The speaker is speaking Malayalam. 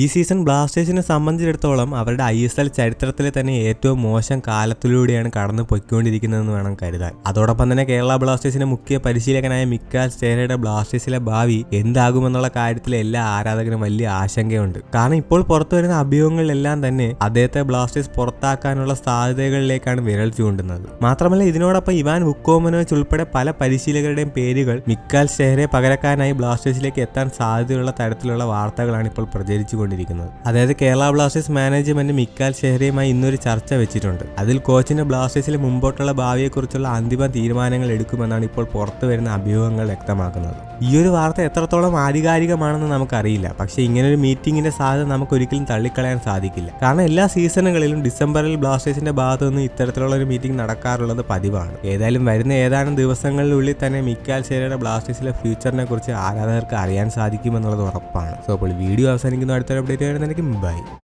ഈ സീസൺ ബ്ലാസ്റ്റേഴ്സിനെ സംബന്ധിച്ചിടത്തോളം അവരുടെ ഐ എസ് എൽ ചരിത്രത്തിലെ തന്നെ ഏറ്റവും മോശം കാലത്തിലൂടെയാണ് കടന്നു പൊയ്ക്കൊണ്ടിരിക്കുന്നതെന്ന് വേണം കരുതാൻ. അതോടൊപ്പം തന്നെ കേരള ബ്ലാസ്റ്റേഴ്സിന്റെ മുഖ്യ പരിശീലകനായ മിക്കാൽ സ്റ്റേരയുടെ ബ്ലാസ്റ്റേഴ്സിലെ ഭാവി എന്താകുമെന്നുള്ള കാര്യത്തിൽ എല്ലാ ആരാധകരും വലിയ ആശങ്കയുണ്ട്. കാരണം ഇപ്പോൾ പുറത്തു വരുന്ന അഭ്യൂഹങ്ങളിലെല്ലാം തന്നെ അദ്ദേഹത്തെ ബ്ലാസ്റ്റേഴ്സ് പുറത്താക്കാനുള്ള സാധ്യതകളിലേക്കാണ് വിരൽ ചൂണ്ടുന്നത്. മാത്രമല്ല ഇതിനോടൊപ്പം ഇവാൻ വുക്കോമനോച്ച് ഉൾപ്പെടെ പല പരിശീലകരുടെയും പേരുകൾ മിക്കാൽ സ്റ്റേഹരെ പകരക്കാരനായി ബ്ലാസ്റ്റേഴ്സിലേക്ക് എത്താൻ സാധ്യതയുള്ള തരത്തിലുള്ള വാർത്തകളാണ് ഇപ്പോൾ പ്രചരിച്ചുകൊണ്ടിരിക്കുന്നത് അതായത് കേരള ബ്ലാസ്റ്റേഴ്സ് മാനേജ്മെന്റ് മിക്കാൽ ഷെഹറിയുമായി ഇന്നൊരു ചർച്ച വെച്ചിട്ടുണ്ട്. അതിൽ കോച്ചിന്റെ ബ്ലാസ്റ്റേഴ്സിലെ മുമ്പോട്ടുള്ള ഭാവിയെക്കുറിച്ചുള്ള അന്തിമ തീരുമാനങ്ങൾ എടുക്കുമെന്നാണ് ഇപ്പോൾ പുറത്തു വരുന്ന അഭ്യൂഹങ്ങൾ വ്യക്തമാക്കുന്നത്. ഈ ഒരു വാർത്ത എത്രത്തോളം ആധികാരികമാണെന്ന് നമുക്കറിയില്ല. പക്ഷേ ഒരു മീറ്റിംഗിന്റെ സാധ്യത നമുക്ക് ഒരിക്കലും തള്ളിക്കളയാൻ സാധിക്കില്ല. കാരണം എല്ലാ സീസണുകളിലും ഡിസംബറിൽ ബ്ലാസ്റ്റേഴ്സിന്റെ ഭാഗത്തു നിന്ന് ഇത്തരത്തിലുള്ള ഒരു മീറ്റിംഗ് നടക്കാറുള്ളത് പതിവാണ്. ഏതായാലും വരുന്ന ഏതാനും ദിവസങ്ങളിലുള്ളിൽ തന്നെ മിക്കാൽ ശേരയുടെ ബ്ലാസ്റ്റേഴ്സിലെ ഫ്യൂച്ചറിനെ കുറിച്ച് ആരാധകർക്ക് അറിയാൻ സാധിക്കുമെന്നുള്ളത് ഉറപ്പാണ്. സോ അപ്പോൾ വീഡിയോ അവസാനിക്കുന്ന. അടുത്തൊരു അപ്ഡേറ്റ് വരുന്നതിലേക്ക് ബൈ.